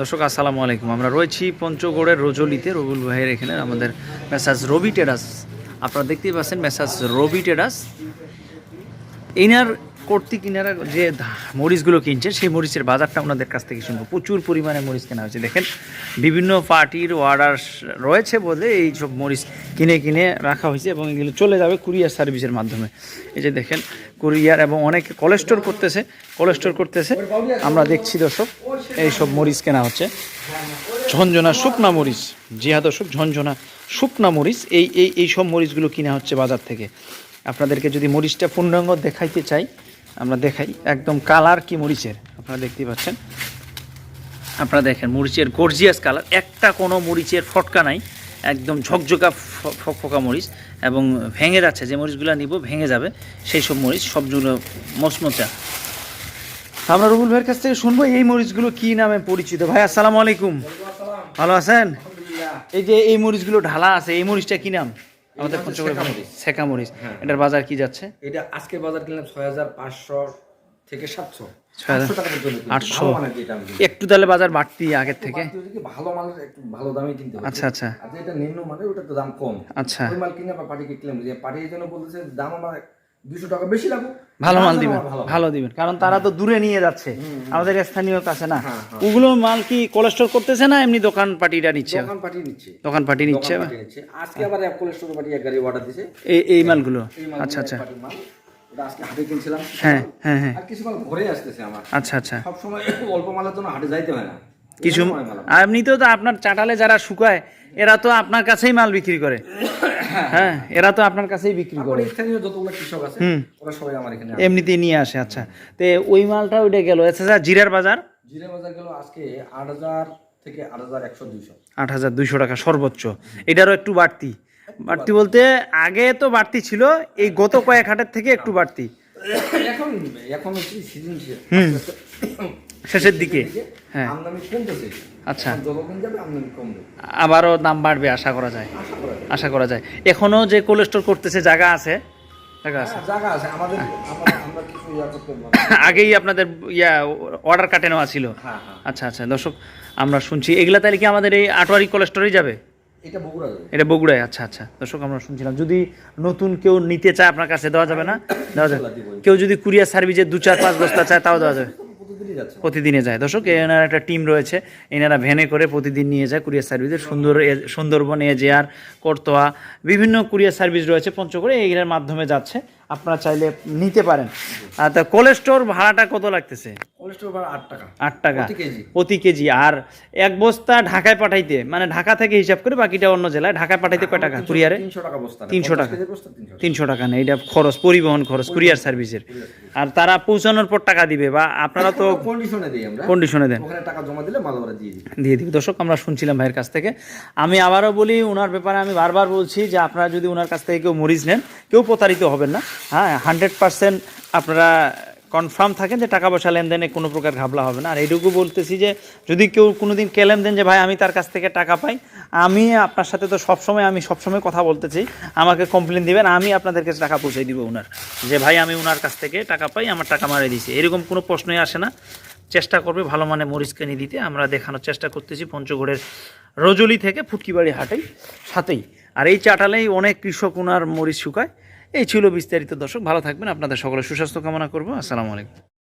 দর্শক, আসসালামু আলাইকুম। আমরা রয়েছি পঞ্চগড়ের রজলিতে রবুল ভাইয়ের এখানে আমাদের মেসাজ রবি টেরাস। আপনারা দেখতেই পাচ্ছেন মেসাজ রবি টেরাস। এনার কর্তৃক ইনারা যে মরিচগুলো কিনছে সেই মরিচের বাজারটা ওনাদের কাছ থেকে শুনব। প্রচুর পরিমাণে মরিচ কেনা হয়েছে। দেখেন, বিভিন্ন পার্টির অর্ডার রয়েছে বলে এই সব মরিচ কিনে কিনে রাখা হয়েছে এবং এগুলো চলে যাবে কুরিয়ার সার্ভিসের মাধ্যমে। এই যে দেখেন, কুরিয়ার এবং অনেকে কোলেস্টোর করতেছে কোলেস্টোর করতেছে। আমরা দেখছি দর্শক এই সব মরিচ কেনা হচ্ছে। ঝঞ্ঝনা শুকনা মরিচ জিহা দর্শক ঝঞ্ঝনা শুকনা মরিচ, এই এই এই সব মরিচগুলো কিনা হচ্ছে বাজার থেকে। আপনাদেরকে যদি মরিচটা পূর্ণাঙ্গ দেখাইতে চাই, আমরা দেখাই একদম কালার কি মরিচের। আপনারা দেখতেই পাচ্ছেন। আপনারা দেখেন, মরিচের গর্জিয়াস কালার। একটা কোনো মরিচের ফটকা নাই, একদম ঝকঝকা ফকফকা মরিচ এবং ভেঙে যাচ্ছে। যে মরিচগুলো নিব, ভেঙে যাবে, সেই সব মরিচ, সবগুলো মচমচা। আমরা রুবুল ভাইয়ের কাছ থেকে শুনব এই মরিচগুলো কি নামে পরিচিত। ভাই আসসালামু আলাইকুম। ভালো আছেন? এই যে এই মরিচগুলো ঢালা আছে এই মরিচটা কি নাম? আমাদের পঞ্চগড়ে শেখা মরিচ। হ্যাঁ। এটার বাজার কি যাচ্ছে? এটা আজকের বাজার কিনলাম ছয় হাজার পাঁচশো থেকে সাতশো। আটশো। একটু তাহলে বাজার বাড়তি আগের থেকে? ভালো মালের একটু ভালো দামে কিনতে আচ্ছা আচ্ছা। যেটা নিম্ন মানের ওটা তো দাম কম। আচ্ছা। ওই মাল কিনে আবার কিনলাম। যে জন্য বলতেছে দাম আমার দুশো টাকা বেশি লাগবে। ভালো মাল দিবেন ভালো দিবেন। কারণ তারা তো দূরে নিয়ে যাচ্ছে। আমাদের স্থানীয় কাছে না। হ্যাঁ, হ্যাঁ। ওগুলো মাল কি কোলেস্টোর করতেছে না এমনি দোকান পাটিরা নিচ্ছে? দোকান পাঠিয়ে নিচ্ছে। দোকান পাটি নিচ্ছে আজকে আবার এক কোলেস্টোর পার্টি এক গাড়ি অর্ডার দিছে। এই এই মালগুলো? আচ্ছা আচ্ছা। আজকে হাটে কিনছিলাম। হ্যাঁ হ্যাঁ হ্যাঁ। আর কিছু মাল ঘরে আসতেছে আমার। আচ্ছা আচ্ছা। সবসময় অল্প মালের জন্য হাটে যাইতে হয় না। কিছু এমনিতেও তো আপনার চাটালে যারা শুকায় এরা তো আপনার কাছেই মাল বিক্রি করে। হ্যাঁ এরা তো আপনার কাছেই বিক্রি করে। যতগুলো কৃষক আছে ওরা সবাই আমার এখানে আসে। এমনিতেই নিয়ে আসে আচ্ছা। তে ওই মালটা ওইটা গেল আচ্ছা জিরার বাজার? জিরে বাজার গেল আজকে আট হাজার থেকে আট হাজার একশো দুইশো। আট হাজার দুইশো টাকা সর্বোচ্চ। এটারও একটু বাড়তি। বাড়তি বলতে আগে তো বাড়তি ছিল এই গত কয়েক হাটের থেকে একটু বাড়তি। এখন এখন সিজন শেষের দিকে। হ্যাঁ। আমদানি কমতেছে আচ্ছা। এখন যাবে আমদানি কমবে আবারও দাম বাড়বে আশা করা যায়। আশা করা যায়। এখনও যে কোলেস্টোর করতেছে জায়গা আছে? জায়গা আছে? জায়গা আছে। আমাদের আমরা আমরা কিছু ইয়া করতে আগেই আপনাদের ইয়া অর্ডার কাটে নেওয়া ছিল। হ্যাঁ হ্যাঁ। আচ্ছা আচ্ছা। দর্শক আমরা শুনছি। এগুলা তাহলে কি আমাদের এই আটোয়ারি কোলেস্টোরেই যাবে? এটা বগুড়া এটা বগুড়ায়। আচ্ছা আচ্ছা। দর্শক আমরা শুনছিলাম। যদি নতুন কেউ নিতে চায় আপনার কাছে দেওয়া যাবে না? দেওয়া যাবে। কেউ যদি কুরিয়ার সার্ভিসে দু চার পাঁচ বস্তা চায় তাও দেওয়া যাবে। প্রতিদিনে যায়। দর্শক, এনার একটা টিম রয়েছে। এনারা ভ্যানে করে প্রতিদিন নিয়ে যায় কুরিয়ার সার্ভিসে সুন্দর সুন্দরবন এজেআর করতোয়া, বিভিন্ন কুরিয়ার সার্ভিস রয়েছে। পঞ্চগড়ে এইগুলোর মাধ্যমে যাচ্ছে। আপনারা চাইলে নিতে পারেন। তা কোলেস্টোর ভাড়াটা কত লাগতেছে? কোলেস্ট্রল ভাড়া আট টাকা। আট টাকা। প্রতি কেজি। আর এক বস্তা ঢাকায় পাঠাইতে মানে ঢাকা থেকে হিসাব করে বাকিটা অন্য জেলায় ঢাকায় পাঠাইতে কয় টাকা? কুরিয়ারে? তিনশো টাকা বস্তা নেয়। 300 পঞ্চাশ টাকা। কেজির বস্তা তিনশো টাকা। তিনশো টাকা নেই এটা খরচ পরিবহন খরচ কুরিয়ার সার্ভিসের। আর তারা পৌঁছানোর পর টাকা দিবে বা আপনারা তো কন্ডিশনে দিই আমরা। কন্ডিশনে দেন। ওখানে টাকা জমা দিলে মাল ওরা দিয়ে দিই। দিয়ে দিবে। দর্শক আমরা শুনছিলাম ভাইয়ের কাছ থেকে। আমি আবারও বলি ওনার ব্যাপারে আমি বারবার বলছি যে আপনারা যদি ওনার কাছ থেকে কেউ মরিচ নেন কেউ প্রতারিত হবেন না। হ্যাঁ হান্ড্রেড পার্সেন্ট আপনারা কনফার্ম থাকেন যে টাকা পয়সা লেনদেনে কোনো প্রকার ঘাবলা হবে না। আর এইটুকু বলতেছি যে, যদি কেউ কোনোদিন কেলেম দেন যে, ভাই, আমি তার কাছ থেকে টাকা পাই, আমি আপনার সাথে তো সবসময়, আমি সবসময় কথা বলতেছি, আমাকে কমপ্লেন দিবেন, আমি আপনাদের কাছে টাকা পৌঁছে দিব ওনার যে, ভাই, আমি ওনার কাছ থেকে টাকা পাই, আমার টাকা মারে দিয়েছি এরকম কোনো প্রশ্নই আসে না। চেষ্টা করবে ভালো মানে মরিচ কিনে দিতে। আমরা দেখানোর চেষ্টা করতেছি পঞ্চগড়ের রজলি থেকে ফুটকিবাড়ি হাটেই সাথেই। আর এই চাটালেই অনেক কৃষক ওনার মরিচ শুকায়। এই ছিল বিস্তারিত দর্শক ভালো থাকবেন। আপনাদের সকলে সুস্বাস্থ্য কামনা করব। আসসালামু আলাইকুম।